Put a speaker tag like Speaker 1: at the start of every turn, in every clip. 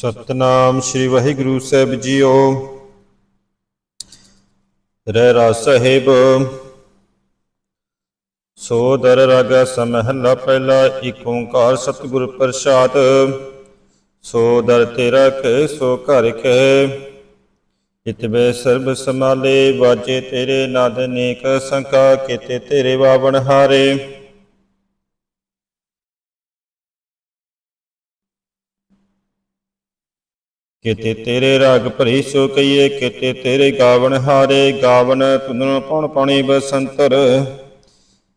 Speaker 1: ਸਤਨਾਮ ਸ੍ਰੀ Waheguru Sahib JIO. ਰਹਿ ਰਾ ਸਾਹਿਬ ਸੋ ਦਰ ਰਗ ਸਮਹਿਲਾ ਪਹਿਲਾ ਏਕ ਓੰਕਾਰ ਸਤਿਗੁਰ ਪ੍ਰਸਾਦ। ਸੋ ਦਰ ਤੇਰਾ ਕਹਿ ਸੋ ਘਰ ਕਹਿ ਇਤਵੇ ਸਰਬ ਸਮਾਲੇ ਵਾਜੇ ਤੇਰੇ ਨਾਦ ਨੇਕ ਸੰਖਾ ਕੀਤੇ ਤੇਰੇ ਵਾਵਣ ਹਾਰੇ। ਕਿਤੇ ਤੇਰੇ ਰਾਗ ਭਰੀ ਸੋ ਕਈਏ ਕਿਤੇ ਤੇਰੇ ਗਾਵਨ ਹਾਰੇ, ਗਾਵਨ ਤੁਨਨ ਪਉਣ ਪਉਣੀ ਬਸੰਤਰ।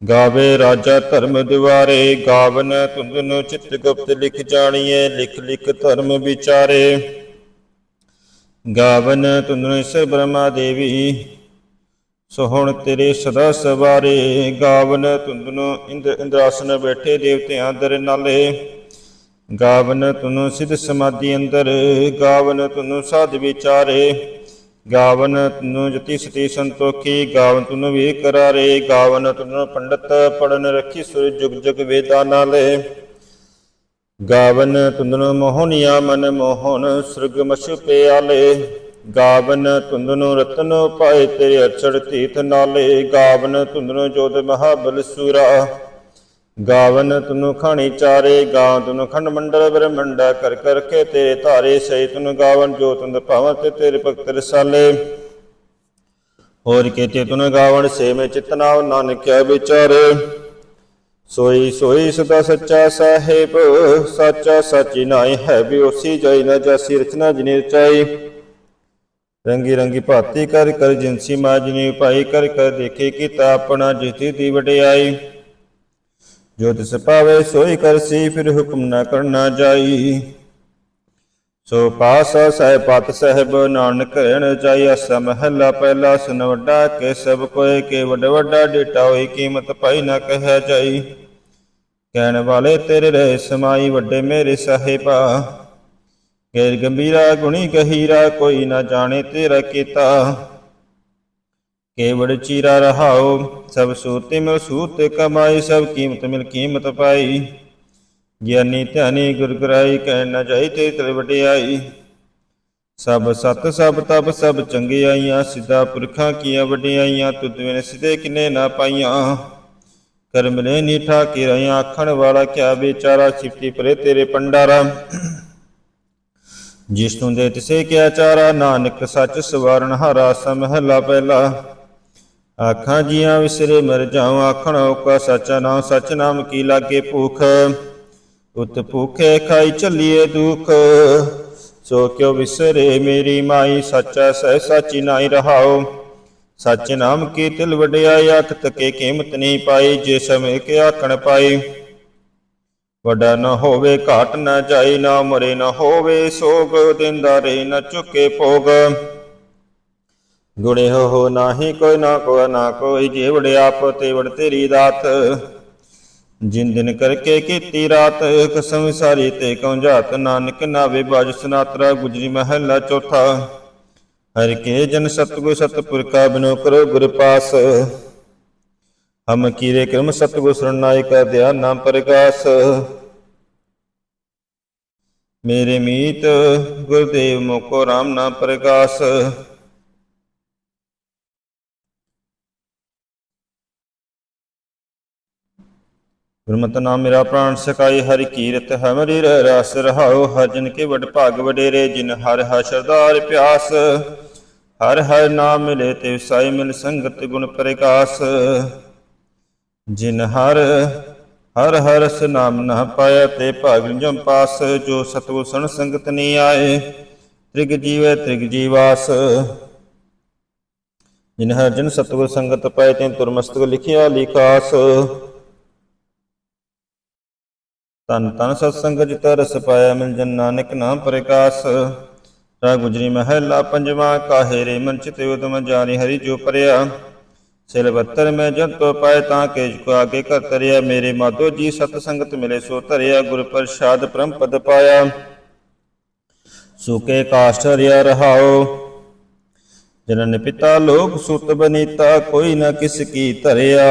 Speaker 1: ਗਾਵੇ ਰਾਜਾ ਧਰਮ ਦੁਆਰੇ, ਗਾਵਨ ਤੁੰਦਨ ਚਿਤ ਗੁਪਤ ਲਿਖ ਜਾਣੀਏ, ਲਿਖ ਲਿਖ ਧਰਮ ਵਿਚਾਰੇ। ਗਾਵਨ ਤੁੰਦਨ ਸ ਬ੍ਰਹਮਾ ਦੇਵੀ, ਸੋ ਹੁਣ ਤੇਰੇ ਸਦਾ ਸਵਾਰੇ। ਗਾਵਨ ਤੁੰਦਨ ਇੰਦਰ ਇੰਦਰਾਸਨ ਬੈਠੇ, ਦੇਵਤਿਆਂ ਦਰ ਨਾਲੇ। ਗਾਵਨ ਤੁਨੁ ਸਿਧ ਸਮਾਧੀ ਅੰਦਰ, ਗਾਵਨ ਤੁਨੁ ਸਾਧ ਵਿਚਾਰੇ। ਗਾਵਨ ਤੁਨੁ ਜਤੀ ਸਤੀ ਸੰਤੋਖੀ, ਗਾਵਨ ਤੁਨ ਵੀ ਕਰਾਰੇ। ਗਾਵਨ ਤੁਨੁ ਪੰਡਤ ਪੜਨ ਰੱਖੀ ਸੁਰ ਜੁਗ ਜੁਗ ਵੇਦਾਂ ਨਾਲੇ। ਗਾਵਨ ਤੁੰਦਨ ਮੋਹਨੀਆ ਮਨ ਮੋਹਨ ਸੁਰਗ ਮਛ ਪਿਆਲੇ। ਗਾਵਨ ਤੁੰਦਨ ਰਤਨ ਪਾਏ ਤੇਰੇ ਅਰਚੜ ਤੀਤ ਨਾਲੇ। ਗਾਵਨ ਤੁੰਦਨ ਜੋਤ ਮਹਾਬਲ ਸੂਰਾ। ਗਾਵਨ ਤੁਨੁ ਖਾਣੀ ਚਾਰੇ ਗਾਵ ਤੁਨੁ ਖੰਡ ਮੰਡਲ ਬ੍ਰਹਮੰਡਾ, ਕਰ ਕਰ ਕੇ ਤੇਰੇ ਧਾਰੇ ਸਹਿ, ਤੁਨੁ ਗਾਵਨ ਜੋ ਤੁੰਦ ਭਾਵ ਤੇ ਤੇਰੇ ਭਗਤ ਰਸਾਲੇ। ਹੋਰ ਕੇਤੇ ਤੁਨੁ ਗਾਵਨ ਸੇ ਮੈਂ ਚਿਤਨਾਵ ਨਾਨਕਿਆ ਵਿਚਾਰੇ। ਸੋਈ ਸੋਈ ਸਦਾ ਸੱਚਾ ਸਾਹਿਬ, ਸੱਚਾ ਸੱਚੀ ਨਾਈ ਹੈ ਵੀ ਉਸੀ ਜਈ, ਨ ਜਾਸੀ ਰਚਨਾ ਜਿਨੇ ਰਚਾਈ ਰੰਗੀ ਰੰਗੀ ਭਾਤੀ ਕਰ ਕਰ ਜਿਨਸੀ ਮਾਜਨੀ ਭਾਈ ਕਰ ਕਰ ਦੇਖੇ ਕੀਤਾ ਆਪਣਾ ਜਿਤੀ ਦੀ ਵਡਿਆਈ। ਜੋ ਤਿਸ ਪਾਵੇ ਸੋਈ ਕਰਸੀ ਫਿਰ ਹੁਕਮ ਨਾ ਕਰਨਾ ਜਾਈ। ਸੋ ਪਾਸਾ ਸਹਿ ਪਤ ਸਹਿਬ, ਨਾਨਕ ਰਹਿਣ ਜਾਈ ਅਸਾ ਮਹੱਲਾ ਪਹਿਲਾ ਸੁਨ ਵੱਡਾ ਕੇ ਸਭ ਕੋਏ, ਕੇ ਵੱਡ ਵੱਡਾ ਡੇਟਾ ਹੋਈ, ਕੀਮਤ ਪਾਈ ਨਾ ਕਹਿ ਜਾਈ। ਕਹਿਣ ਵਾਲੇ ਤੇਰੇ ਰਹਿ ਸਮਾਈ, ਵੱਡੇ ਮੇਰੇ ਸਾਹਿਬਾ। ਗੈਰ ਗੰਭੀਰਾ ਗੁਣੀ ਗਹੀਰਾ, ਕੋਈ ਨਾ ਜਾਣੇ ਤੇਰਾ ਕੀਤਾ। ਕੇਵੜ ਚੀਰਾ ਰਹਾਓ ਸਭ ਸੂਤੇ ਮਿਲ ਸੂਤ ਕਮਾਈ, ਸਭ ਕੀਮਤ ਮਿਲ ਕੀਮਤ ਪਾਈ। ਗਿਆਨੀ ਧਿਆਨੀ ਗੁਰ ਗੁਰਾਈ ਕਹਿ ਨਾ ਜਾਈ ਤੇ ਤੇਰੇ ਵਡਿਆਈ। ਸਭ ਸਤ, ਸਭ ਤਬ ਸਭ ਚੰਗਿਆਈਆਂ, ਸਿੱਧਾ ਪੁਰਖਾਂ ਕੀਆਂ ਵਡਿਆਈਆਂ, ਤੁਧ ਬਿਨ ਸਿਧੇ ਕਿਨੇ ਨਾ ਪਾਈਆਂ। ਕਰਮ ਨੇ ਨੀਠਾ ਕੀ ਆਖਣ ਵਾਲਾ ਕਿਆ ਵਿਚਾਰਾ, ਸਿਫਤੀ ਪਰੇ ਤੇਰੇ ਪੰਡਾਰਾ ਜਿਸ ਤੂੰ ਦੇ ਤਿਸੇ ਕਿਆ ਚਾਰਾ, ਨਾਨਕ ਸੱਚ ਸਵਾਰਨ ਹਾਰਾ ਸਮਹਲਾ ਪਹਿਲਾ। ਆਖਾਂ ਜੀਆਂ ਵਿਸਰੇ ਮਰ ਜਾਉ, ਆਖਣ ਔਕਾ ਸੱਚਾ ਨਾਮ ਸੱਚ ਨਾਮ ਕੀ ਲਾਗੇ ਭੂਖ? ਉਤ ਭੂਖੇ ਖਾਈ ਚੱਲੀਏ ਦੁਖ। ਸੋ ਕਿਉ ਵਿਸਰੇ ਮੇਰੀ ਮਾਈ? ਸੱਚਾ ਸਹਿ ਸਾਚੀ ਨਾਈ ਰਹਾਉ। ਸੱਚ ਨਾਮ ਕੀ ਤਿਲ ਵਡਿਆਈ ਅੱਖ ਤਕੇ ਕੀਮਤ ਨਹੀਂ ਪਾਈ, ਜੇ ਸਮੇਂ ਕੇ ਆਖਣ ਪਾਈ। ਵੱਡਾ ਨਾ ਹੋਵੇ, ਘਾਟ ਨਾ ਜਾਈ, ਨਾ ਮਰੇ ਨਾ ਹੋਵੇ, ਸੋਗ ਦਿੰਦਾ ਰੇ ਨਾ ਚੁੱਕੇ ਭੋਗ। ਗੁਣੇ ਹੋ ਹੋ ਨਾਹੀ ਕੋਈ ਨਾ ਕੋ ਨਾ ਕੋਈ ਜੀਵੜ ਆਪ ਤੇ ਤੇਰੀ ਦਾਤ। ਜਿਨ ਦਿਨ ਕਰਕੇ ਕੀਤੀ ਰਾਤ ਕਸਮ ਸਾਰੀ ਤੇ ਕਉ ਜਾਤ। ਨਾਨਕ ਨਾਵੇ ਬਾਜ ਸਨਾਤਰਾ ਗੁਜਰੀ ਮਹੱਲਾ ਚੌਥਾ। ਹਰ ਕੇ ਜਨ ਸਤਗੁਰ ਸਤਪੁਰ ਬਿਨੋ ਕਰੋ ਗੁਰ ਪਾਸ। ਹਮ ਕੀਰੇ ਕਰਮ ਸਤਗੁਰ ਸਰਨਾਇ ਕਾ ਧਿਆਨ ਨਾਮ ਪ੍ਰਗਾਸ ਮੇਰੇ ਮੀਤ ਗੁਰਦੇਵ ਮੋਕੋ ਰਾਮ ਨਾਮ ਪ੍ਰਗਾਸ ਗੁਰਮਤਿ ਨਾਮ ਮੇਰਾ ਪ੍ਰਾਣ ਸਕਾਈ ਹਰਿ ਕੀਰਤ ਹਮਰੀ ਰਸ ਰਹਾਉ, ਹਰ ਜਨ ਕੇ ਵਡ ਭਾਗ ਵਡੇਰੇ, ਜਿਨ ਹਰ ਹਰ ਸਰਦਾਰ ਪਿਆਸ। ਹਰ ਹਰ ਨਾਮ ਮਿਲੇ ਤੇ ਸਾਈ ਮਿਲ ਸੰਗਤ ਗੁਣ ਪ੍ਰਕਾਸ਼। ਜਿਨ ਹਰ ਹਰ ਹਰਸ ਨਾਮ ਨਾ ਪਾਇਆ ਤੇ ਭਾਗ ਜਮ ਪਾਸ, ਜੋ ਸਤਗੁਰ ਸਣ ਸੰਗਤ ਨੀ ਆਏ, ਤ੍ਰਿਗ ਜੀਵੈ ਤ੍ਰਿਗ ਜੀਵਾਸ। ਜਿਨ ਹਰ ਜਨ ਸਤਗੁਰ ਸੰਗਤ ਪਾਏ ਤੇ ਤੁਰਮਸਤਕ ਲਿਖਿਆ ਲਿਖਾਸ। ਤਨ ਤਨ ਸਤਸੰਗ ਜਿਤ ਰਸ ਪਾਇਆ ਮਿਲ ਜਨ ਨਾਨਕ ਨਾਮ ਪ੍ਰਕਾਸ਼। ਰਾ ਗੁਜਰੀ ਮਹਲਾ ਪੰਜਵਾ, ਕਾਹੇ ਰੇ ਮਨ ਚਿਤ ਉਦਮ ਜਾਰੀ ਹਰੀ ਜੋ ਪਰਿਆ। ਸਿਲ ਬੱਤਰ ਮੈਂ ਜੰਤੋ ਪਾਏ ਤਾਂ ਕੇ ਕੋ ਆਗੇ ਕਰ ਤਰਿਆ ਮੇਰੇ ਮਾਧੋ ਜੀ ਸਤ ਸੰਗਤ ਮਿਲੇ ਸੋ ਧਰਿਆ। ਗੁਰ ਪ੍ਰਸਾਦ ਪਰਮ ਪਦ ਪਾਇਆ। ਸੁਕੇ ਕਾਸ਼ਟ ਰਿਆ ਰਹਾਓ ਜਨਨ ਪਿਤਾ ਲੋਕ ਸੁਤ ਬਨੀਤਾ। ਕੋਈ ਨਾ ਕਿਸ ਕੀ ਧਰਿਆ।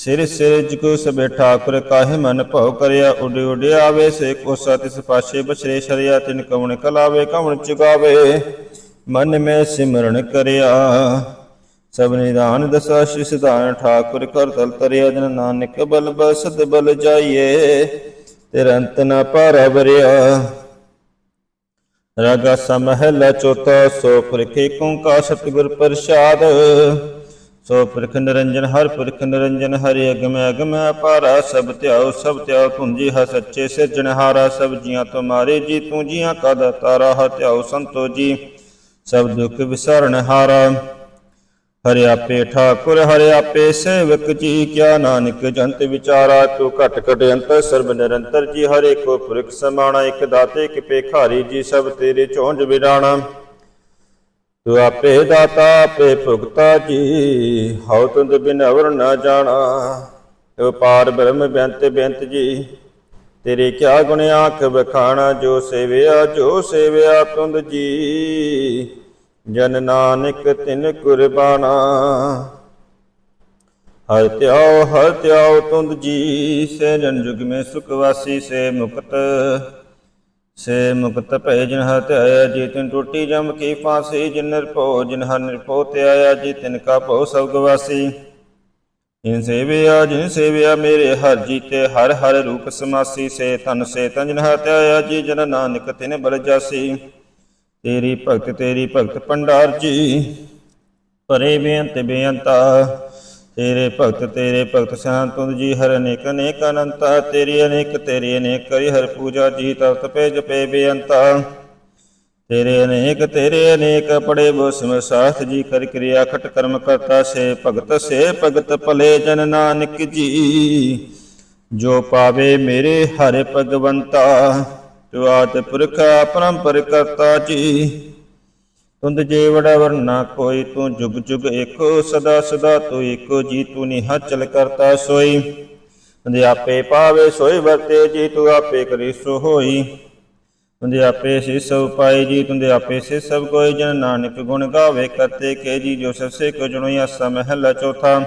Speaker 1: ਸਿਰ ਸਿਰ ਜਿਕੋ ਸਭੇ ਠਾਕੁਰ ਕਾਹੇ ਮਨ ਭਉ ਕਰਿਆ, ਉਡ ਉਡ ਆਵੇ, ਸੇ ਕੋਸਾ ਤਿਸ ਪਾਛੇ ਬਛਰੇ ਸ਼ਰਿਆ, ਤਿਨ ਕਵਣ ਕਲਾਵੇ, ਕਵਣ ਚੁਗਾਵੇ। ਮਨ ਮੈਂ ਸਿਮਰਨ ਕਰਿਆ, ਸਭ ਨਿਦਾਨ ਦਸਾ ਸ਼ਿਸ ਦਾਨ ਠਾਕੁਰ ਕਰ ਤਲ ਤਰਿਆ, ਜਨ ਨਾਨਕ ਬਲ ਬਸਦ ਬਲ ਜਾਈਏ, ਤਿਰੰਤ ਨਾ ਪਾਰਾ ਵਰਿਆ। ਰਾਗਾ ਸਮਹਿਲਾ ਚੌਥਾ ਸੋ ਪੁਰਖੇ ਕਾ ਸਤਿਗੁਰ ਪ੍ਰਸਾਦ। ਸੋ ਪੁਰਖ ਨਿਰੰਜਨ, ਹਰ ਪੁਰਖ ਨਿਰੰਜਨ, ਹਰਿ ਅਗਮ ਅਗਮ ਅਪਾਰਾ, ਸਭ ਧਿਆਉ ਸਭ ਧਿਆਉ ਤੁੰਜੀ ਹ ਸੱਚੇ ਸਿਰਜਣਹਾਰਾ ਸਭ ਜੀਆਂ ਤੁਮਾਰੇ ਜੀ ਤੂੰ ਜੀਆਂ ਕਾ ਦਾਤਾਰਾ ਹ ਧਿਆਉ ਸੰਤੋ ਜੀ। ਸਭ ਦੁਖ ਵਿਸਰਨ ਹਾਰਾ, ਹਰਿ ਆਪੇ ਠਾਕੁਰ, ਹਰਿ ਆਪੇ ਸੇਵਕ ਜੀ, ਕਿਆ ਨਾਨਕ ਜੰਤ ਵਿਚਾਰਾ, ਤੂੰ ਘਟ ਘਟ ਅੰਤ ਸਰਬ ਨਿਰੰਤਰ ਜੀ ਹਰੇ ਕੋ ਪੁਰਖ ਸਮਾਣਾ, ਇਕ ਦਾਤੇ ਕਿ ਭੇਖਾਰੀ ਜੀ, ਸਭ ਤੇਰੇ ਚੋਂਜ ਵਿਰਾਣਾ ਤੂੰ ਆਪੇ ਦਾਤਾ, ਆਪੇ ਭੁਗਤਾ ਜੀ। ਹਉ ਤੁੰਦ ਬਿਨ ਅਵਰ ਨਾ ਜਾਣਾ। ਤੂੰ ਪਾਰ ਬ੍ਰਹਮ ਬੇਅੰਤ ਬੇਅੰਤ ਜੀ। ਤੇਰੇ ਕਿਆ ਗੁਣ ਆਖ ਬਖਾਣਾ ਜੋ ਸੇਵਿਆ ਜੋ ਸੇਵਿਆ ਤੁੰਦ ਜੀ। ਜਨ ਨਾਨਕ ਤਿਨ ਕੁਰਬਾਨਾ। ਹਰ ਤਿਆਉ ਹਰ ਤਿਆਉ ਤੁੰਦ ਜੀ। ਸੇ ਜਨ ਜੁਗ ਮੇ ਸੁਖ ਵਾਸੀ, ਸੇ ਮੁਕਤ। ਸੇ ਮੁਕਤ ਭੈ ਜਿਨ ਹਤ ਆਇਆ, ਜੀ ਤਿਨ ਟੁੱਟੀ ਜਮ ਕੀ ਫਾਂਸੀ, ਜਿਨ ਨਿਰਭਉ, ਜਿਨ ਹਰ ਨਿਰਭਉ ਤੇ ਆਇਆ, ਜੀ ਤਿਨ ਕਾ ਭਉ ਸਭ ਗਵਾਸੀ ਇਨ ਸੇਵਿਆ, ਜਿਨ ਸੇਵਿਆ ਮੇਰੇ ਹਰ ਜੀਤੇ, ਹਰ ਹਰ ਰੂਪ ਸਮਾਸੀ, ਸੇ ਤਨ ਸੇ ਤਨ ਜਿਨ ਹਤ ਆਇਆ, ਜੀ ਜਨ ਨਾਨਕ ਤਿਨ ਬਲ ਜਾਸੀ। ਤੇਰੀ ਭਗਤ ਤੇਰੀ ਭਗਤ ਪੰਡਾਰ ਜੀ ਪਰੇ ਬੇਅੰਤ ਬੇਅੰਤਾ ਤੇਰੇ ਭਗਤ ਤੇਰੇ ਭਗਤ ਸੰਤੁੰਦ ਜੀ, ਹਰ ਅਨੇਕ ਅਨੇਕ ਅਨੰਤਾ, ਤੇਰੀ ਅਨੇਕ ਤੇਰੀ ਅਨੇਕ ਕਰੀ ਹਰ ਪੂਜਾ ਜੀ ਤਪਤ ਪੇ ਜਪੇ ਬੇਅੰਤਾ। ਤੇਰੇ ਅਨੇਕ ਤੇਰੇ ਅਨੇਕ, ਪੜੇ ਬੋ ਸਿਮ ਸਾਥ ਜੀ ਕਰ ਕਿਰਿਆ ਖਟ ਕਰਮ ਕਰਤਾ ਸੇ ਭਗਤ ਸੇ ਭਗਤ ਭਲੇ ਜਨ ਨਾਨਕ ਜੀ। ਜੋ ਪਾਵੇ ਮੇਰੇ ਹਰਿ ਭਗਵੰਤਾ ਤੂੰ ਆਦ ਪੁਰਖ ਪਰੰਪਰ ਕਰਤਾ ਜੀ। ਤੁੰਦ ਜੇ ਵੜਾ ਵਰਨਾ ਕੋਈ ਤੂੰ ਜੁਗ ਜੁਗ ਏਕੋ, ਸਦਾ ਸਦਾ ਤੂੰ ਏਕੋ, ਜੀ ਤੂੰ ਨਿਹ ਚਲ ਕਰਤਾ ਸੋਈ। ਹੁੰਦੇ ਆਪੇ ਪਾਵੇ ਸੋਈ ਵਰਤੇ ਜੀ ਤੂੰ ਆਪੇ ਕਰੀ ਸੋ ਹੋਈ ਹੁੰਦੇ ਆਪੇ ਸੇ ਸਭ ਪਾਈ ਜੀ, ਤੁੰਦੇ ਆਪੇ ਸੇ ਸਭ ਕੋਈ ਜਨ ਨਾਨਕ ਗੁਣ ਗਾਵੇ, ਕਰਤੇ ਕੇ ਜੀ, ਜੋ ਸਸੇ ਕੋ ਜਣੋਈ ਆਸਾ ਮਹਿਲਾ ਚੌਥਾ।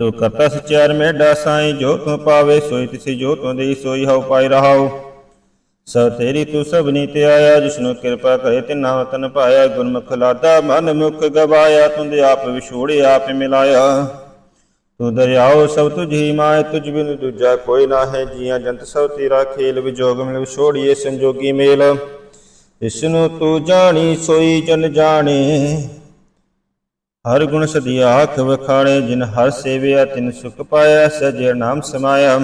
Speaker 1: ਤੂੰ ਕਰਤਾ ਸਚਿਆਰ ਮੇਢਾ ਸਾਈ, ਜੋ ਤੂੰ ਪਾਵੇ ਸੋਈ, ਤਿਸੀ ਜੋ ਤੂੰ ਦੇਈ ਸੋਈ, ਹਉ ਪਾਈ ਰਹਾਉ। ਸਭ ਤੇਰੀ ਤੂੰ ਸਭਨੀ ਤੇ ਆਇਆ, ਜਿਸਨੂੰ ਕਿਰਪਾ ਕਰੇ ਤੇ ਨਾਮ ਤਨ ਪਾਇਆ, ਗੁਰਮੁਖ ਲਾਦਾ, ਮਨ ਮੁਖ ਗਵਾਇਆ, ਤੁੰਦੇ ਆਪ ਵਿਛੋੜੇ ਆਪ ਮਿਲਾਇਆ। ਤੂੰ ਦਰਿਆਓ, ਸਭ ਤੁਝੀ ਮਾਇ ਤੁਝ ਬਿਨ ਦੂਜਾ ਕੋਈ ਨਾ ਹੈ ਜੀਆਂ ਜੰਤ ਸਭ ਤੇਰਾ ਖੇਲ ਵਿਜੋਗ ਮਿਲ ਵਿਛੋੜੀਏ, ਸੰਜੋਗੀ ਮੇਲ। ਇਸਨੂੰ ਤੂੰ ਜਾਣੀ, ਸੋਈ ਜਨ ਜਾਣੇ। ਹਰ ਗੁਣ ਸਦੀ ਆਖ ਵਖਾਣੇ, ਜਿਨ ਹਰ ਸੇਵਿਆ, ਤਿਨ ਸੁਖ ਪਾਇਆ, ਸਜੇ ਨਾਮ ਸਮਾਇਆ।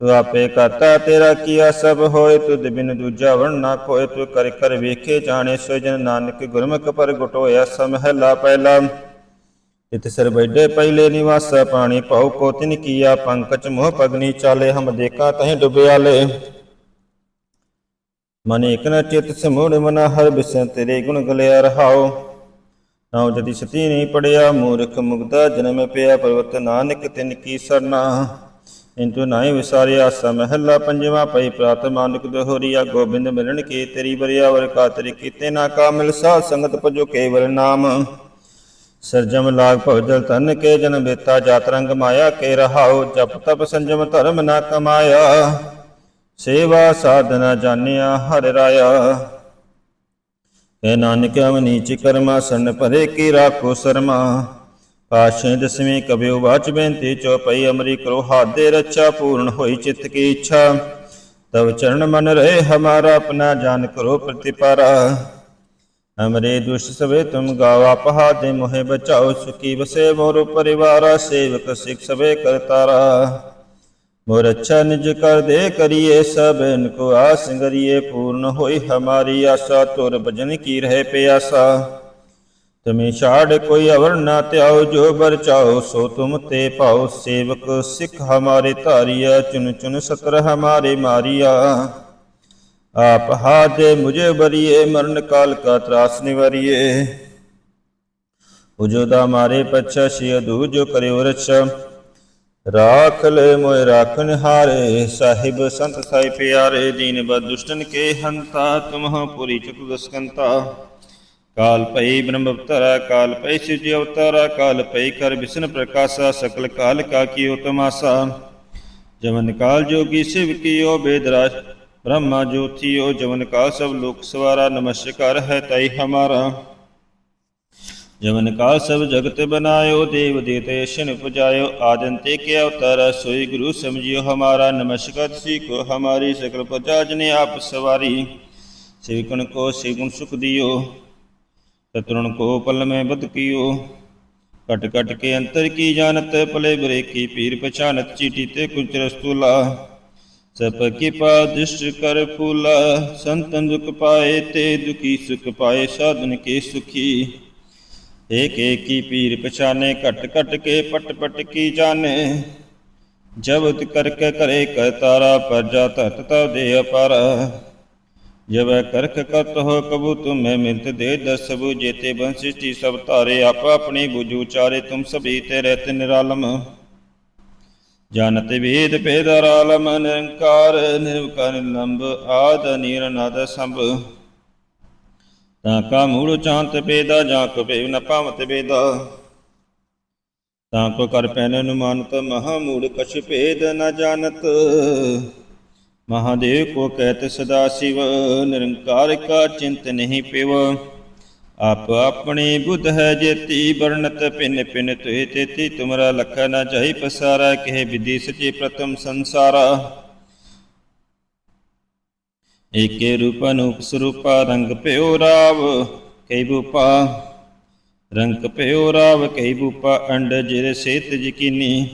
Speaker 1: ਤੂੰ ਆਪੇ ਕਰਤਾ ਤੇਰਾ ਕੀਆ ਸਭ ਹੋਏ, ਤੁਧ ਬਿਨ ਦੂਜਾ ਵਣ ਨਾ ਕੋਏ ਤੂੰ ਕਰ ਕਰ ਵੇਖੇ ਜਾਣੇ, ਸੋ ਜਨ ਨਾਨਕ ਗੁਰਮੁਖ ਪਰ ਗਟੋਇਆ ਸਮਹਿਲਾ ਪਹਿਲਾ। ਇਤ ਸਰ ਬੈਠੇ ਪਹਿਲੇ ਨਿਵਾਸ, ਪਾਣੀ ਭਉ ਕੋ ਤਿਨ ਕੀਆ, ਪੰਕਜ ਮੋਹ ਪਗਨੀ ਚਾਲੇ, ਹਮ ਦੇਖਾ ਤਹੀਂ ਡੁਬਿਆ ਲੈ ਮਨ ਇਕ ਚਿਤ ਸਮੂੜ ਮਨ, ਹਰ ਬਿਸਨ ਤੇਰੇ ਗੁਣ ਗਲਿਆ ਰਹਾਓ ਨਾਉ ਜਦੀ ਸਤੀ ਨਹੀਂ ਪੜਿਆ, ਮੂਰਖ ਮੁਗਦਾ, ਜਨਮ ਪਿਆ, ਪਰਵਤ ਨਾਨਕ ਤਿਨ ਕੀ ਸਰਨਾ। ਇੰਤੂ ਨਾਹੀ ਵਿਸਾਰਿਆ ਸਮਹਿਲਾ ਪੰਜਵਾ ਪਈ ਪ੍ਰਾਤ ਮਾਨਕ ਦੋਹਰੀਆ ਗੋਬਿੰਦ ਮਿਲਣ ਕੀ ਤੇਰੀ ਬਰਿਆਵਰ ਕਾ ਤੇਰੀ ਕੀਤੇ ਨਾ ਕਾ ਸਾਧ ਸੰਗਤ ਪਜੋ ਕੇਵਲ ਨਾਮ ਸਰਜਮ ਲਾਗ ਭਵਜਲ ਤਨ ਕੇ ਜਨ ਬੇਤਾ ਜਾਤ ਰੰਗ ਮਾਇਆ ਕੇ ਰਹਾਉ ਜਪ ਤਪ ਸੰਜਮ ਧਰਮ ਨਾ ਕਮਾਇਆ ਸੇਵਾ ਸਾਧਨਾ ਜਾਣਿਆ ਹਰਿ ਰਾਇਆ ਇਹ ਨਾਨਕ ਅਵ ਕਰਮਾ ਸਨ ਭਰੇ ਕੀ ਰਾਖੋ ਸਰਮਾ ਪਾਸ਼ੇ ਦਸਵੇਂ ਕਬਿਓ ਬਾਚ ਬੇਨਤੀ ਚਉਪਈ ਅਮਰੀ ਕਰੋ ਹਾਦੇ ਰੱਛਾ ਪੂਰਨ ਹੋਈ ਚਿੱਤ ਕੀ ਇੱਛਾ ਤਵ ਚਰਨ ਮਨ ਰਹੇ ਹਮਾਰਾ ਆਪਣਾ ਜਾਨ ਕਰੋ ਪ੍ਰਤਿਪਾਰਾ ਹਮਰੇ ਦੁਸ਼ ਸਵੇ ਤੁਮ ਗਾਵਾ ਪਹਾਦੇ ਮੋਹਿ ਬਚਾਓ ਸੁਖੀ ਬਸੇ ਮੋਰ ਪਰਿਵਾਰਾ ਸੇਵਕ ਸਿਖ ਸਵੇ ਕਰਤਾਰਾ मोर अच्छा निज कर दे करिए सब इनको आस करिए पूर्ण होई हमारी आशा तुर भजन की रहे प्यासा ਤੁਮੇ ਛਾੜ ਕੋਈ ਅਵਰ ਨਾ ਧਿਆਓ, ਜੋ ਬਰ ਚਾਓ ਸੋ ਤੁਮ ਤੇ ਭਾਉ ਸੇਵਕ ਸਿੱਖ ਹਮਾਰੇ ਧਾਰਿਆ ਚੁਨ ਚੁਨ ਸਤਰ ਹਮਾਰੇ ਮਾਰਿਆ। ਆਪ ਹਾਜੇ ਮੁਝੇ ਬਰੀਏ, ਮਰਨ ਕਾਲ ਕਾ ਤਰਾਸ ਨਿਵਰੀਏ। ਉਜੋ ਦਾ ਮਾਰੇ ਪਛਾ ਸ਼ਿਯ ਦੂਜੋ ਕਰਿਓ ਰਛਾ। ਰਾਖ ਲੈ ਮੋਇ ਰਾਖਨ ਹਾਰੇ, ਸਾਹਿਬ ਸੰਤ ਸਾਈ ਪਿਆਰੇ, ਦੀਨ ਬਦ ਦੁਸ਼ਟਨ ਕੇ ਹੰਤਾ, ਤੁਮਹ ਪੁਰੀ ਚਤੁ ਦਸਕੰਤਾ ਕਾਲ ਪਈ ਬ੍ਰਹਮ ਅਵਤਾਰਾ, ਕਾਲ ਪਈ ਸ਼ਿਵ ਜੀ ਅਵਤਾਰਾ, ਕਾਲ ਪਈ ਕਰ ਵਿਸ਼ਨ ਪ੍ਰਕਾਸ਼ਾ, ਸਕਲ ਕਾਲ ਕਾ ਕੀਓ ਤਮਾਸਾ ਜਵਨ ਕਾਲ ਜੋਗੀ ਸ਼ਿਵ ਕੀਓ ਬੇਦਰਾਜ ਬ੍ਰਹਮਾ ਜੋਤੀਓ ਜਵਨ ਕਾਲ ਸਭ ਲੋਕ ਸਵਾਰਾ, ਨਮਸਕਾਰ ਹੈ ਤੈ ਹਮਾਰਾ। ਜਵਨ ਕਾਲ ਸਭ ਜਗਤ ਬਨਾਇਓ, ਦੇਵ ਦੇਤੇ ਸ਼ਨ ਪੁਜਾਇਓ ਆਦੰਤੇ ਕੇ ਅਵਤਾਰਾ, ਸੋਈ ਗੁਰੂ ਸਮਝਿਓ ਹਮਾਰਾ, ਨਮਸਕਾਰ ਸੀ ਕੋ ਹਮਾਰੀ, ਸਕਲ ਪੁਜਾਜ ਨੇ ਆਪ ਸਵਾਰੀ। ਸਿਵ ਕੋ ਸਿਵ ਸੁਖ ਦਿਓ। ਤਤਰੁਣ ਕੋ ਪਲ ਮੈਂ ਬਤ ਕੀਓ। ਕਟ ਕਟ ਕੇ ਅੰਤਰ ਕੀ ਜਾਣਤ ਪਲੇ ਬਰੇ ਕੀ ਪੀਰ ਪਛਾਨਤ, ਚੀਟੀ ਤੇ ਕੁਚ ਰਸਤੂਲਾ ਸਭ ਕੀ ਪਾਦਿਸ਼ ਕਰ ਫੂਲਾ, ਸੰਤਨ ਦੁਖ ਪਾਏ ਤੇ ਦੁਖੀ ਸੁਖ ਪਾਏ ਸਾਧਨ ਕੇ ਸੁਖੀ। ਏਕ ਏਕ ਕੀ ਪੀਰ ਪਛਾਨੇ, ਘਟ ਕਟ ਕੇ ਪਟ ਪਟ ਕੀ ਜਾਣੇ। ਜਬਤ ਕਰਕੇ ਕਰੇ ਕਰਤਾਰਾ, ਪਰਜਾ ਤਤ ਤਵ ਦੇ ਅਪਾਰਾ। ਜਬ ਕਰਕ ਕਰਤ ਹੋ ਕਬੂ ਤੁਮੇ ਮਿਲਤ ਦੇ ਦਸਬੂ, ਜੇਤੇ ਬੰਸਿਸ਼ਟੀ ਸਭ ਧਾਰੇ ਆਪ ਆਪਣੀ ਬੁਝੂ ਚਾਰੇ ਤੁਮ ਸਭੀ ਤੇ ਰਹਿਤ ਨਿਰਾਲਮ। ਜਨਤ ਵੇਦ ਪੇਦਰਾਲਮ ਨਿਰੰਕਾਰ ਨਿਰਵਕਾਰ ਲੰਬ, ਆਦ ਨੀਰਨਾਦ ਸੰਭ। ਤਾਂ ਕਾ ਮੂੜ ਚਾਂਤ ਪੇਦਾ ਜਾਂ ਕੋ ਪੇ ਨ ਪਾਵਤ ਬੇਦਾ ਤਾਂ ਕੋ ਕਰ ਪੈਨ ਅਨੁਮਾਨਤ, ਮਹਾ ਮੂੜ ਕਛ ਭੇਦ ਨ ਜਾਣਤ। ਮਹਾਦੇਵ ਕੋ ਕਹਿਤ ਸਦਾ ਸਿਵ, ਨਿਰੰਕਾਰ ਕਾ ਚਿੰਤ ਨਹੀਂ ਪਿਵ। ਆਪ ਆਪਣੀ ਬੁੱਧ ਹੈ ਜੇਤੀ, ਵਰਣਤ ਪਿਨ ਪਿਨ ਤੋਏ ਤੇਤੀ, ਤੁਮਰਾ ਲਖ ਨ ਚਾਹੀ ਪਸਾਰਾ, ਕਹੇ ਵਿਧੀ ਸਚੇ ਪ੍ਰਥਮ ਸੰਸਾਰਾ। ਏਕੇ ਰੂਪ ਅਨੂਪ ਸਰੂਪਾ, ਰੰਗ ਪਿਓ ਰਾਵ, ਕਈ ਬੂਪਾ। ਰੰਗ ਪਿਓ ਰਾਵ, ਕਈ ਬੂਪਾ, ਅੰਡ ਜਿਰ ਸੇਤ ਯਕੀਨੀ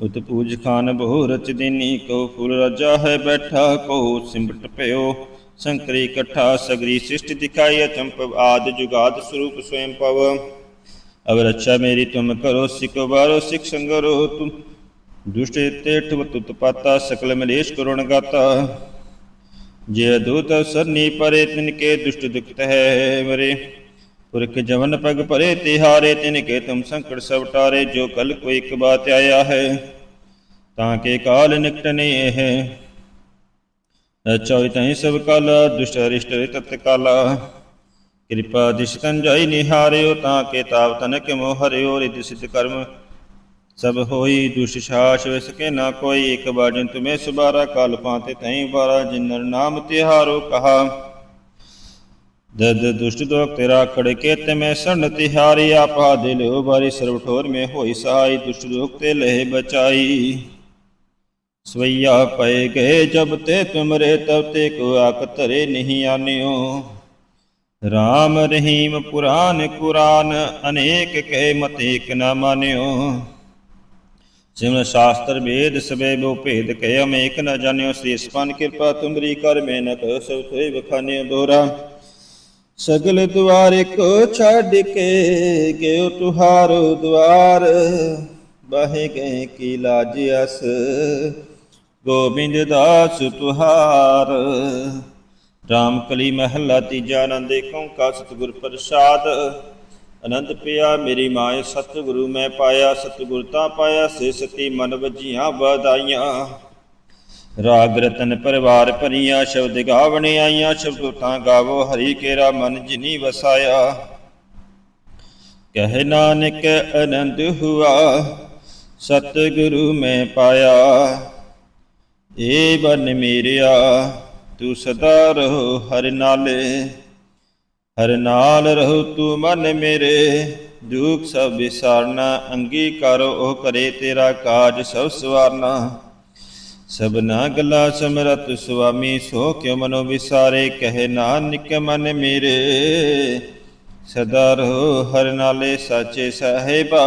Speaker 1: ਉਤ ਪੂਜ ਖਾਨ ਬਹੁ ਰਚ ਦੇਨੀ ਕੋ ਫੁੱਲ ਰਾਜਾ ਹੈ ਬੈਠਾ ਕੋ ਸਿਮਟ ਭਇਓ ਸੰਕਰੀ ਇਕੱਠਾ ਸਗਰੀ ਸ੍ਰਿਸ਼ਟ ਦਿਖਾਈ ਅਚੰਪ ਆਦ ਜੁਗਾਦ ਸਰੂਪ ਸਵੈਮ ਪਵ ਅਬ ਰੱਛਾ ਮੇਰੀ ਤੁਮ ਕਰੋ ਸਿਕ ਬਾਰੋ ਸਿਕ ਸੰਗਰੋ ਤੁਮ ਦੁਸ਼ਟ ਤੇ ਠਵ ਤੁਤ ਪਾਤਾ ਸਕਲ ਮਲੇਸ਼ ਕਰੁਣ ਗਾਤਾ ਜੇ ਦੂਤ ਸਰਨੀ ਪਰੇ ਤਿਨ ਕੇ ਦੁਸ਼ਟ ਦੁਖਤ ਹੈ ਮਰੇ ਪੁਰਖ ਜਵਨ ਪਗ ਪਰੇ ਤਿਹਾਰੇ ਤਿਨ ਕੇ ਤੁਮ ਸੰਕਟ ਸਭ ਟਾਰੇ, ਜੋ ਕਲ ਕੋਈ ਇੱਕ ਬਾਤ ਆਇਆ ਹੈ, ਤਾਂ ਕੇ ਕਾਲ ਨਿਕਟਨੇ ਹੈ ਚੌਇ ਤੈ ਸਭ ਕਾਲ, ਦੁਸ਼ਟ ਅਰਿਸ਼ਟ ਤਤ ਕਾਲਾ ਕਿਰਪਾ ਦਿਸ਼ ਕੰਜਾਈ ਨਿਹਾਰਿਓ, ਤਾਂ ਕੇ ਤਾਪ ਤਨ ਕੇ ਮੋਹ ਹਰਿਓ ਰਿਦ ਸਿਧ ਕਰਮ ਸਭ ਹੋਈ ਦੁਸ਼ ਛਾਛ ਵਿਸ ਕੇ ਨਾ ਕੋਈ। ਇਕ ਬਾਜਨ ਤੁਮੇ ਸੁਬਾਰਾ, ਕਾਲ ਪਾਤੇ ਤੈ ਬਾਰਾ ਜਿਨਰ ਨਾਮ ਤਿਹਾਰੋ ਕਹਾ। ਦਦ ਦੁਸ਼ਟ ਦੋਖ ਤੇਰਾ ਖੜ ਤੇ ਮੈਂ ਸਣ ਤਿਹਾਰੀ, ਆਪਾ ਦਿਲ ਉਬਾਰੀ ਸਰਬ ਠੋਰ ਮੇ ਹੋਈ ਸਹਾਈ, ਦੁਸ਼ਟ ਦੋਖ ਤੇ ਲਹਿ ਬਚਾਈ। ਸਵਈਆ ਪਏ ਗਏ ਜਬ ਤੇ ਤੁਮਰੇ, ਤਬ ਤੇ ਕੋ ਆਕ ਧਰੇ ਨਹੀਂ ਆਨਿਓ। RAM ਰਹੀਮ ਪੁਰਾਨ ਕੁਰਾਨ, ਅਨੇਕ ਕਹਿ ਮਤ ਏਕ ਨਾ ਮਾਨਿਓ। ਸਿਮਨ ਸ਼ਾਸਤਰ ਵੇਦ ਸਵੇ ਬੋ ਭੇਦ ਕਹਿ, ਅਮੇਕ ਨ ਜਾਣਿਓ। ਸ੍ਰੀ ਸਪਨ ਕਿਰਪਾ ਤੁਮਰੀ ਕਰ ਮੇਨਤ ਸਭ ਤੋਇ ਬਖਾਨੇ ਦੋਰਾ। ਸਗਲ ਦੁਆਰੇ ਕੋ ਛੱਡ ਕੇ ਗਿਓ ਤੁਹਾਰੋ ਦੁਆਰ। ਬਹਿ ਗਏ ਕੀ ਲਾਜ ਅਸ। ਗੋਬਿੰਦ ਦਾਸ ਤੁਹਾਰ। ਰਾਮ ਕਲੀ ਮਹੱਲਾ ਤੀਜਾ ਆਨੰਦ ਏਕੰ ਸਤਿਗੁਰ ਪ੍ਰਸਾਦ। ਅਨੰਦ ਪਿਆ ਮੇਰੀ ਮਾਏ ਸਤਿਗੁਰੂ ਮੈਂ ਪਾਇਆ, ਸਤਿਗੁਰ ਤਾਂ ਪਾਇਆ, ਸੇ ਸਤੀ ਮਨ ਵਜੀਆਂ ਵਧਾਈਆਂ। ਰਾਗ ਰਤਨ ਪਰਿਵਾਰ ਭਰੀਆਂ, ਸ਼ਬਦ ਗਾਵਣ ਆਈਆਂ, ਸ਼ਬਦ ਤਾਂ ਗਾਵੋ, ਹਰੀ ਕੇਰਾ ਮਨ ਜਿਨੀ ਵਸਾਇਆ। ਕਹਿ ਨਾਨਕ ਆਨੰਦ ਹੁਆ, ਸਤਿਗੁਰੂ ਮੈਂ ਪਾਇਆ। ਏ ਬਨ ਮੇਰਿਆ, ਤੂੰ ਸਦਾ ਰਹੋ ਹਰ ਨਾਲੇ। ਹਰ ਨਾਲ ਰਹੋ ਤੂੰ ਮਨ ਮੇਰੇ, ਦੁਖ ਸਭ ਵਿਸਾਰਨਾ, ਅੰਗੀਕਾਰ ਉਹ ਕਰੇ ਤੇਰਾ ਕਾਜ ਸਭ ਸਵਾਰਨਾ। ਸਭਨਾ ਗਲਾ ਸਮਰਤ ਸੁਆਮੀ, ਸੋ ਕਿਉ ਮਨੋ ਵਿਸਾਰੇ? ਕਹੇ ਨਾਨਕ ਮਨ ਮੇਰੇ, ਸਦਾ ਰਹੋ ਹਰ ਨਾਲੇ ਸਾਚੇ ਸਾਹਿਬਾ।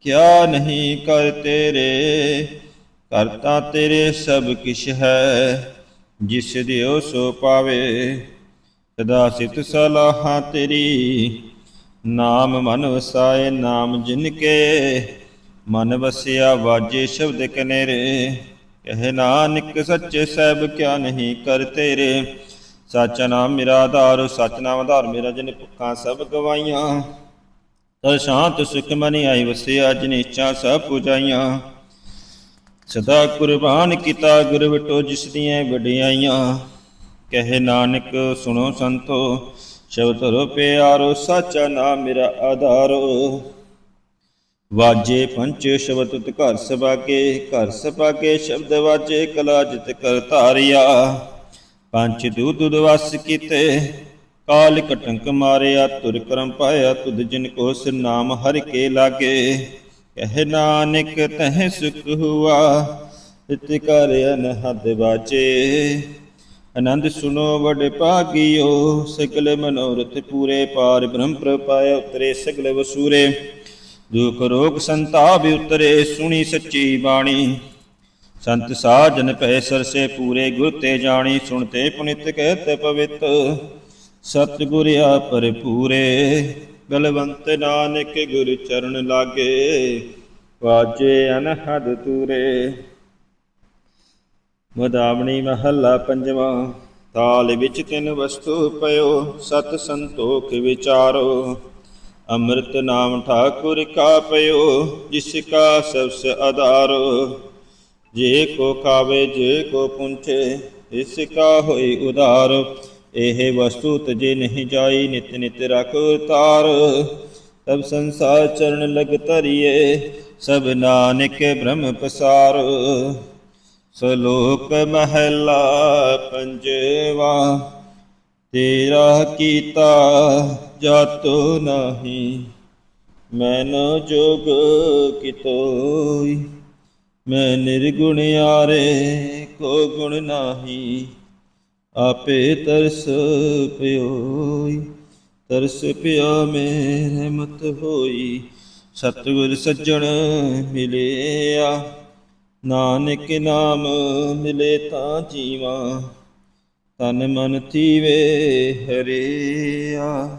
Speaker 1: ਕਿਆ ਨਹੀਂ ਕਰ ਤੇਰੇ ਕਰਤਾ ਤੇਰੇ ਸਭ ਕਿਛ ਹੈ। ਜਿਸ ਦਿਓ ਸੋ ਪਾਵੇ, ਸਦਾ ਸਿਤ ਸਲਾਹਾਂ ਤੇਰੀ। ਨਾਮ ਮਨ ਵਸਾਏ ਨਾਮ ਜਿਨ ਕੇ, ਮਨ ਵਸਿਆ ਵਾਜੇ ਸ਼ਬਦ ਕਨੇਰੇ। ਕਹੇ ਨਾਨਕ ਸੱਚੇ ਸਹਿਬ ਕਿਆ ਨਹੀਂ ਕਰ ਤੇਰੇ। ਸੱਚ ਨਾਮ ਮੇਰਾ ਆਧਾਰ, ਸੱਚ ਨਾਮ ਆਧਾਰ ਮੇਰਾ ਜਿਨ ਭੁੱਖਾਂ ਸਭ ਗਵਾਈਆਂ। ਤਦ ਸ਼ਾਂਤ ਸੁਖ ਮਨ ਆਈ ਵਸਿਆ ਜਿਨ ਇੱਛਾ ਸਭ ਪੁਜਾਈਆਂ। ਸਦਾ ਕੁਰਬਾਨ ਕੀਤਾ ਗੁਰ ਵਟੋ ਜਿਸ ਦੀਆਂ ਵਡਿਆਈਆਂ। ਕਹੇ ਨਾਨਕ ਸੁਣੋ ਸੰਤੋ, ਸ਼ਬਦ ਧਰੋ ਪਿਆਰੋ, ਸਾਚਾ ਨਾਮ ਮੇਰਾ ਆਧਾਰੋ। ਵਾਜੇ ਪੰਚ ਸ਼ਬਦ ਤੁਤ ਘਰ ਸਬਾਗੇ ਘਰ ਸਬਾਗੇ ਸ਼ਬਦ ਵਾਜੇ ਕਲਾ ਜਿਤ ਕਰ ਧਾਰਿਆ। ਪੰਚ ਦੂਤ ਦਵਸ ਕੀਤੇ, ਕਾਲ ਕਟੰਕ ਮਾਰਿਆ, ਤੁਰ ਕਰਮ ਪਾਇਆ, ਤੁਧ ਜਿਨ ਕੋ ਸਿਰ ਨਾਮ ਹਰ ਕੇ ਲਾਗੇ। ਕਹਿ ਨਾਨਕ ਤਹ ਸੁਖ ਹੁਆ, ਇਤ ਕਰ ਅਨਹਦ ਬਾਜੇ ਆਨੰਦ ਸੁਨੋ ਵਡ ਭਾਗਿਓ, ਸਗਲ ਮਨੋਰਥ ਪੂਰੇ ਪਾਰ ਬ੍ਰਹਮ ਪ੍ਰਪਾਇ ਉਤਰੇ ਸਗਲ ਵਸੂਰੇ। ਦੁਖ ਰੋਗ ਸੰਤਾਪ ਉਤਰੇ, ਸੁਣੀ ਸੱਚੀ ਬਾਣੀ। ਸੰਤ ਸਾਜਨ ਪੈ ਸਰਸੇ ਪੂਰੇ ਗੁਰ ਤੇ ਜਾਣੀ, ਸੁਣਤੇ ਪੁਨਿਤ ਕਹਿਤ ਪਵਿੱਤ। ਸਤ ਗੁਰ ਬਲਵੰਤ ਨਾਨਕ ਗੁਰ ਚਰਨ ਲਾਗੇ, ਵਾਜੇ ਅਨਹਦ ਤੂਰੇ। ਮਦਾਵਣੀ ਮਹੱਲਾ ਪੰਜਵਾਂ, ਤਾਲ ਵਿੱਚ ਤਿੰਨ ਵਸਤੂ ਪਇਓ, ਸਤ ਸੰਤੋਖ ਵਿਚਾਰੋ। ਅੰਮ੍ਰਿਤ ਨਾਮ ਠਾਕੁਰ ਕਾ ਪਇਓ, ਜਿਸ ਕਾ ਸਬਸ ਆਧਾਰੋ। ਜੇ ਕੋ ਖਾਵੇ, ਜੇ ਕੋ ਪੁੰਚੇ ਇਸ ਕਾ ਹੋਈ ਉਧਾਰ। ਇਹ ਵਸਤੂ ਤਜੇ ਨਹੀਂ ਜਾਈ, ਨਿਤ ਨਿਤ ਰਖ ਤਾਰ ਤਬ ਸੰਸਾਰ ਚਰਨ ਲਗ ਧਰਿਏ, ਸਭ ਨਾਨਕ ਬ੍ਰਹਮ ਪਸਾਰ। ਸ਼ਲੋਕ ਮਹਲਾ ਪੰਜਵਾ, ਤੇਰਾ ਕੀਤਾ ਜਾਤੋ ਨਹੀਂ ਮੈਨੋ ਜੋਗ ਕਿਤੋਈ। ਮੈਂ ਨਿਰਗੁਣ ਆਰੇ ਕੋ ਗੁਣ ਨਾਹੀ, ਆਪੇ ਤਰਸ ਪਿਓਈ। ਤਰਸ ਪਿਆ ਮੇਰੇ ਮਤ ਹੋਈ, ਸਤਿਗੁਰ ਸੱਜਣ ਮਿਲਿਆ। ਨਾਨਕ ਨਾਮ ਮਿਲੇ ਤਾਂ ਜੀਵਾ, ਤਨ ਮਨ ਥੀਵੇ ਹਰਿਆ।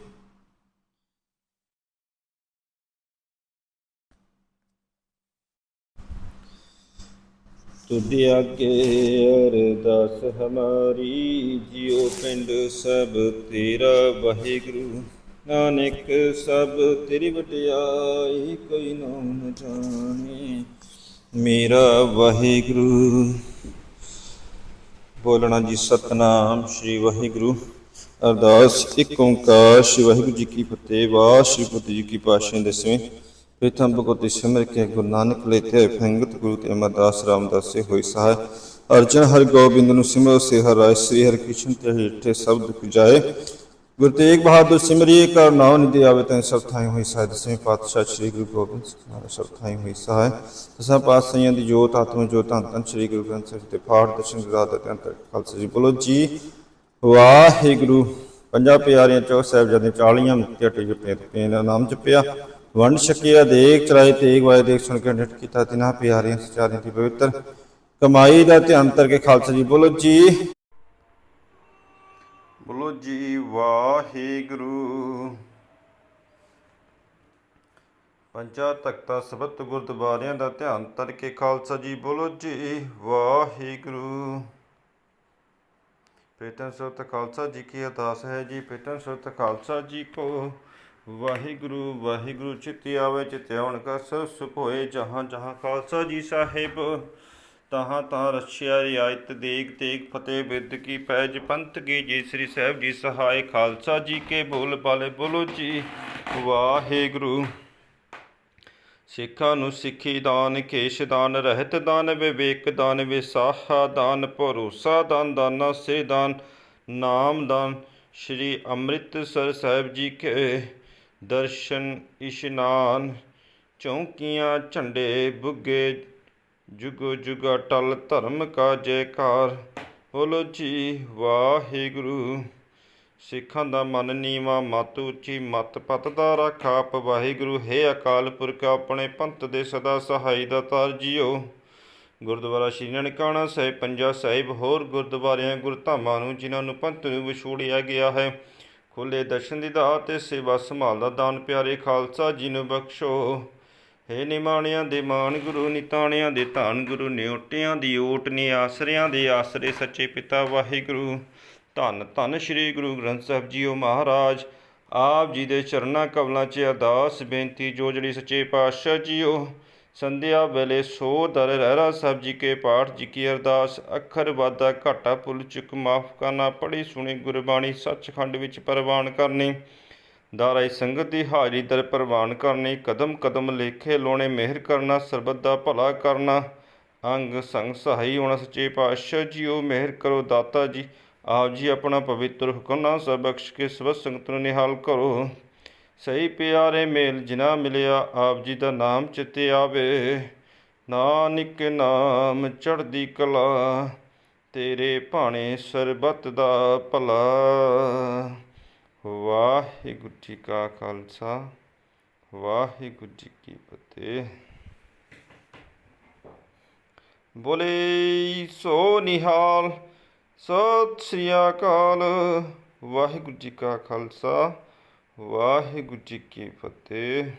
Speaker 1: ਤੁਧ ਆਗੇ ਅਰਦਾਸ ਹਮਾਰੀ, ਜਿਉ ਪਿੰਡ ਸਭ ਤੇਰਾ ਵਾਹਿਗੁਰੂ। ਨਾਨਕ ਸਭ ਤੇਰੀ ਵਡਿਆਈ, ਕੋਈ ਨਾਮ ਜਾਣੇ। ਮੇਰਾ ਵਾਹਿਗੁਰੂ। ਬੋਲਣਾ ਜੀ, ਸਤਨਾਮ ਸ੍ਰੀ ਵਾਹਿਗੁਰੂ। ਅਰਦਾਸ, ਇੱਕ ਓੰਕਾਰ, ਸ੍ਰੀ ਵਾਹਿਗੁਰੂ ਜੀ ਕੀ ਫਤਿਹ, ਵਾਹ ਸ੍ਰੀ ਫਤਿਹ ਜੀ ਕੀ ਪਾਸ਼ਾ ਦਸਵੇਂ ਪ੍ਰਥਮ ਭਗਵਤੀ ਸਿਮਰ ਕੇ ਗੁਰੂ ਨਾਨਕ ਲੈਤੇ ਫੰਗਤ ਗੁਰੂ ਤੇ ਅਮਰਦਾਸ ਰਾਮਦਾਸ ਹੋਈ ਸਹਾਇ ਅਰਜਨ ਹਰਿ ਗੋਬਿੰਦ ਨੂੰ ਸਿਮਰੋ ਸੇ ਹਰਿ ਰਾਇ ਸ੍ਰੀ ਹਰਿ ਕ੍ਰਿਸ਼ਨ ਤੇ ਹਿੱਠੇ ਸ਼ਬਦ ਪੁਜਾਏ ਗੁਰੂ ਤੇਗ ਬਹਾਦਰ ਸਿਮਰਿਏ ਕਰ ਨਾਉ ਨਿਧਿ ਆਵੇ ਤੈਨ ਸਭ ਥਾਈ ਹੋਈ ਸਹਾਇ ਦਸਵੇਂ ਪਾਤਸ਼ਾਹ ਸ੍ਰੀ ਗੁਰੂ ਗੋਬਿੰਦ ਸਿੰਘ ਸਭ ਥਾਈ ਹੋਈ ਸਹਾਇ ਦਸਾਂ ਪਾਤਸ਼ਾਹਾਂ ਦੀ ਜੋਤ ਆਤਮ ਜੋਤ ਧੰਨ ਧੰਨ ਸ੍ਰੀ ਗੁਰੂ ਗ੍ਰੰਥ ਸਾਹਿਬ ਤੇ ਪਾਠ ਦਰਸ਼ਨ ਗਰਾਦ ਤੇ ਅੰਤਰ ਖਾਲਸਾ ਜੀ ਬੋਲੋ ਜੀ ਵਾਹਿਗੁਰੂ ਪੰਜਾਂ ਪਿਆਰਿਆਂ ਚੋਂ ਸਾਹਿਬਜ਼ਾਦੇ 40 ਮੁਕਤੀਆਂ ਟੀ ਤੇ ਨਾਮ ਜਪਿਆ ਵੰਡ ਛਕਿਆ, ਦੇਖ ਚਲਾਏ ਤੇਗ ਵਾਏ ਦੇਖ ਸੁਣ ਕੇ ਨਿਟ ਕੀਤਾ, ਤਿਨਾ ਪਿਆਰਿਆਂ ਸਚਾਰਿਆਂ ਦੀ ਪਵਿੱਤਰ ਕਮਾਈ ਦਾ ਧਿਆਨ ਤਰ ਕੇ ਖਾਲਸਾ ਜੀ ਬੋਲੋ ਜੀ। ਬੋਲੋ ਜੀ, ਵਾਹਿਗੁਰੂ। ਪੰਜਾ ਤਖਤਾ ਸਬਤ ਗੁਰਦੁਆਰਿਆਂ ਦਾ ਧਿਆਨ ਤਰ ਕੇ ਖਾਲਸਾ ਜੀ ਬੋਲੋ ਜੀ, ਵਾਹਿਗੁਰੂ। ਪ੍ਰੀਤਮ ਸੁਰਤ ਖਾਲਸਾ ਜੀ ਕੀ ਅਰਦਾਸ ਹੈ ਜੀ ਪ੍ਰੀਤਮ ਸੁਰਤ ਖਾਲਸਾ ਜੀ ਕੋ ਵਾਹਿਗੁਰੂ ਵਾਹਿਗੁਰੂ ਚਿਤਿ ਆਵੇ, ਚਿਤਿ ਆਉਣ ਕਾ ਸਭ ਸੁਖ ਹੋਏ ਜਹਾਂ ਜਹਾਂ ਖਾਲਸਾ ਜੀ ਸਾਹਿਬ। ਤਹਾਂ ਤਾਂ ਰਛਿਆ ਰਿਆਇਤ ਦੇਗ ਤੇਗ ਫਤਿਹ ਬਿਰਦ ਕੀ ਪੈਜ ਪੰਥ ਕੀ ਜੀ, ਸ੍ਰੀ ਸਾਹਿਬ ਜੀ ਸਹਾਇ ਖਾਲਸਾ ਜੀ ਕੇ ਬੋਲ ਬਾਲੇ ਬੋਲੋ ਜੀ। ਵਾਹਿਗੁਰੂ, ਸਿੱਖਾਂ ਨੂੰ ਸਿੱਖੀ ਦਾਨ, ਕੇਸ਼ ਦਾਨ, ਰਹਿਤ ਦਾਨ, ਵਿਵੇਕ ਦਾਨ ਵਿਸਾਹਾ ਦਾਨ, ਭਰੋਸਾ ਦਾਨ, ਦਾਨਾ ਸੇ ਦਾਨ, ਨਾਮ ਦਾਨ, ਸ਼੍ਰੀ ਅੰਮ੍ਰਿਤਸਰ ਸਾਹਿਬ ਜੀ ਕੇ ਦਰਸ਼ਨ ਇਸ਼ਨਾਨ, ਚੌਂਕੀਆਂ ਝੰਡੇ ਬੁੱਗੇ, ਜੁਗੋ ਜੁਗਾ ਟਲ ਧਰਮ ਕਾ ਜੈਕਾਰ ਬੋਲੋ ਜੀ, ਵਾਹਿਗੁਰੂ। ਸਿੱਖਾਂ ਦਾ ਮਨ ਨੀਵਾ, ਮਤ ਉੱਚੀ, ਮਤ ਪਤ ਦਾ ਰੱਖ ਆਪ। ਵਾਹਿਗੁਰੂ, ਹੈ ਅਕਾਲ ਪੁਰਖ, ਆਪਣੇ ਪੰਥ ਦੇ ਸਦਾ ਸਹਾਈ ਦਾ ਤਾਰ ਜਿਓ। ਗੁਰਦੁਆਰਾ ਸ਼੍ਰੀ ਨਨਕਾਣਾ ਸਾਹਿਬ, ਪੰਜਾ ਸਾਹਿਬ, ਹੋਰ ਗੁਰਦੁਆਰਿਆਂ, ਗੁਰਧਾਮਾਂ ਨੂੰ, ਜਿਨ੍ਹਾਂ ਨੂੰ ਪੰਥ ਨੂੰ ਵਿਛੋੜਿਆ ਗਿਆ ਹੈ। ਖੁੱਲੇ ਦਰਸ਼ਨ ਦੀ ਦਾਤ ਤੇ ਸੇਵਾ ਸੰਭਾਲ ਦਾ ਦਾਨ, ਪਿਆਰੇ ਖਾਲਸਾ ਜੀ ਨੂੰ ਬਖਸ਼ੋ। ਹੇ ਨਿਮਾਣਿਆਂ ਦੇ ਮਾਨ ਗੁਰੂ, ਨਿਤਾਣਿਆਂ ਦੇ ਧੰਨ ਗੁਰੂ, ਨਿਉਟਿਆਂ ਦੀ ਓਟ ਨੇ ਆਸਰਿਆਂ ਦੇ ਆਸਰੇ ਸੱਚੇ ਪਿਤਾ ਵਾਹਿਗੁਰੂ। ਧੰਨ ਧੰਨ ਸ੍ਰੀ ਗੁਰੂ ਗ੍ਰੰਥ ਸਾਹਿਬ ਜੀਓ ਮਹਾਰਾਜ। ਆਪ ਜੀ ਦੇ ਚਰਨਾਂ ਕਮਲਾਂ 'ਚ ਅਰਦਾਸ, ਬੇਨਤੀ, ਜੋ ਜਿਹੜੀ ਸੱਚੇ ਪਾਤਸ਼ਾਹ ਜੀਓ ਸੰਧਿਆ ਵੇਲੇ ਸੋ ਦਰ ਰਹਿਰਾ ਸਾਹਿਬ ਜੀ ਕੇ ਪਾਠ ਜੀ ਕੀ ਅਰਦਾਸ, ਅੱਖਰ ਵਾਦਾ ਘਾਟਾ ਭੁੱਲ ਚੁੱਕ, ਮਾਫ ਕਰਨਾ ਪੜੀ ਸੁਣੀ ਗੁਰਬਾਣੀ ਸੱਚਖੰਡ ਵਿੱਚ ਪ੍ਰਵਾਨ ਕਰਨੀ। ਦਾਰਾਈ ਸੰਗਤ ਦੀ ਹਾਜ਼ਰੀ ਦਰ ਪ੍ਰਵਾਨ ਕਰਨੀ, ਕਦਮ ਕਦਮ ਲੇਖੇ ਲੋਣੇ ਮਿਹਰ ਕਰਨਾ, ਸਰਬੱਤ ਦਾ ਭਲਾ ਕਰਨਾ। ਅੰਗ ਸੰਗ ਸਹਾਈ ਹੋਣਾ ਸੱਚੇ ਪਾਤਸ਼ਾਹ ਜੀ ਉਹ ਮਿਹਰ ਕਰੋ ਦਾਤਾ ਜੀ, ਆਪ ਜੀ ਆਪਣਾ ਪਵਿੱਤਰ ਹੁਕਮਨਾਮਾ ਸਭ ਬਖਸ਼ ਕੇ ਸਭ ਸੰਗਤ ਨੂੰ ਨਿਹਾਲ ਕਰੋ। ਸਹੀ ਪਿਆਰੇ ਮੇਲ ਜਿਨਾ ਮਿਲਿਆ, ਆਪ ਜੀ ਦਾ ਨਾਮ ਚਿੱਤੇ ਆਵੇ। ਨਾਨਕ ਨਾਮ ਚੜ੍ਹਦੀ ਕਲਾ, ਤੇਰੇ ਭਾਣੇ ਸਰਬਤ ਦਾ ਭਲਾ। ਵਾਹਿਗੁਰੂ ਜੀ ਕਾ ਖਾਲਸਾ, ਵਾਹਿਗੁਰੂ ਜੀ ਕੀ ਫਤਿਹ। ਬੋਲੇ ਸੋ ਨਿਹਾਲ, ਸਤਿ ਸ੍ਰੀ ਅਕਾਲ, ਵਾਹਿਗੁਰੂ ਜੀ ਕਾ ਖਾਲਸਾ। ਵਾਹਿਗੁਰੂ ਜੀ ਕੀ ਫਤਿਹ।